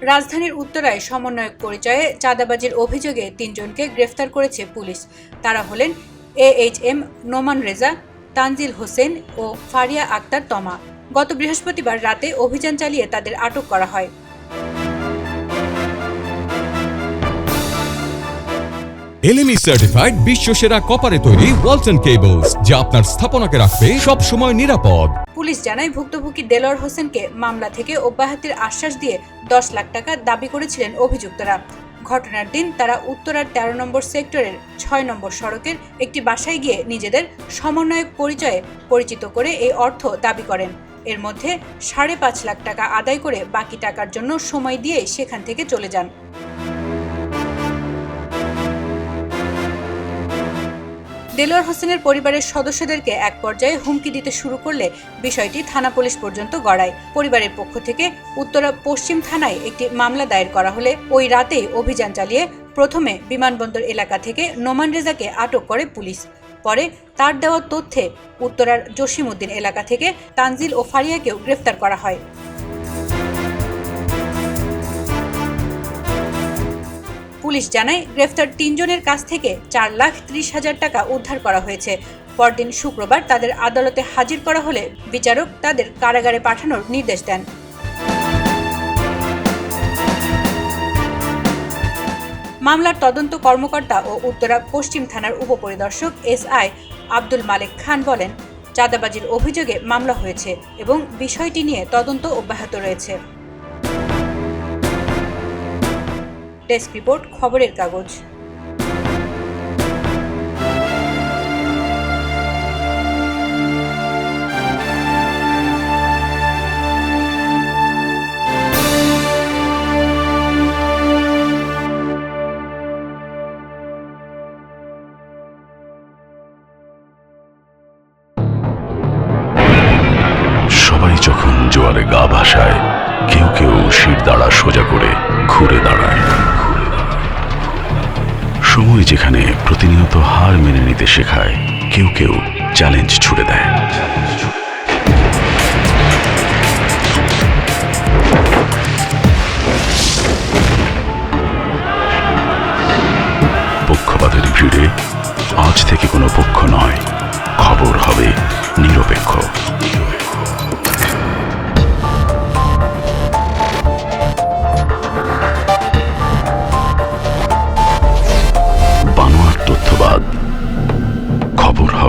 রাজধানীর উত্তরায় সমন্বয়ক পরিচয়ে চাঁদাবাজির অভিযোগে তিনজনকে গ্রেফতার করেছে পুলিশ। তারা হলেন A H M Noman Reza, Tanzil Hossain ও ফারিয়া আক্তার তমা। গত বৃহস্পতিবার রাতে অভিযান চালিয়ে তাদের আটক করা হয়। এলএমই সার্টিফাইড বিশ্ব সেরা কপারে তৈরি ওয়ালটন কেবলস যা আপনার স্থাপনাকে রাখবে সব সময় নিরাপদ। পুলিশ জানায় ভুক্তভোগী দেলোয়ার হোসেনকে মামলা থেকে অব্যাহতির আশ্বাস দিয়ে দশ লাখ টাকা দাবি করেছিলেন অভিযুক্তরা। ঘটনার দিন তারা উত্তরার তেরো নম্বর সেক্টরের ছয় নম্বর সড়কের একটি বাসায় গিয়ে নিজেদের সমন্বয়ক পরিচয়ে পরিচিত করে এই অর্থ দাবি করেন। এর মধ্যে সাড়ে পাঁচ লাখ টাকা আদায় করে বাকি টাকার জন্য সময় দিয়ে সেখান থেকে চলে যান। দেলোয়ার হোসেনের পরিবারের সদস্যদেরকে এক পর্যায়ে হুমকি দিতে শুরু করলে বিষয়টি থানা পুলিশ পর্যন্ত গড়ায়। পরিবারের পক্ষ থেকে উত্তরা পশ্চিম থানায় একটি মামলা দায়ের করা হলে ওই রাতেই অভিযান চালিয়ে প্রথমে বিমানবন্দর এলাকা থেকে নোমান রেজাকে আটক করে পুলিশ। পরে তার দেওয়া তথ্যে উত্তরার জসিমউদ্দিন এলাকা থেকে তানজিল ও ফারিয়াকেও গ্রেফতার করা হয়। পুলিশ জানায় গ্রেফতার তিনজনের কাছ থেকে চার লাখ ত্রিশ হাজার টাকা উদ্ধার করা হয়েছে। পরদিন শুক্রবার তাদের আদালতে হাজির করা হলে বিচারক তাদের কারাগারে পাঠানোর নির্দেশ দেন। মামলার তদন্ত কর্মকর্তা ও উত্তরা পশ্চিম থানার উপপরিদর্শক এস আই আব্দুল মালেক খান বলেন, চাঁদাবাজির অভিযোগে মামলা হয়েছে এবং বিষয়টি নিয়ে তদন্ত অব্যাহত রয়েছে। ডেস্ক রিপোর্ট, খবরের কাগজ। সবাই যখন জোয়ারে গা ভাসায়, কেউ কেউ শির দাঁড়া সোজা করে ঘুরে দাঁড়ায়। সময় যেখানে প্রতিনিয়ত হার মেনে নিতে শেখায় কেউ কেউ চ্যালেঞ্জ ছুড়ে দেয়।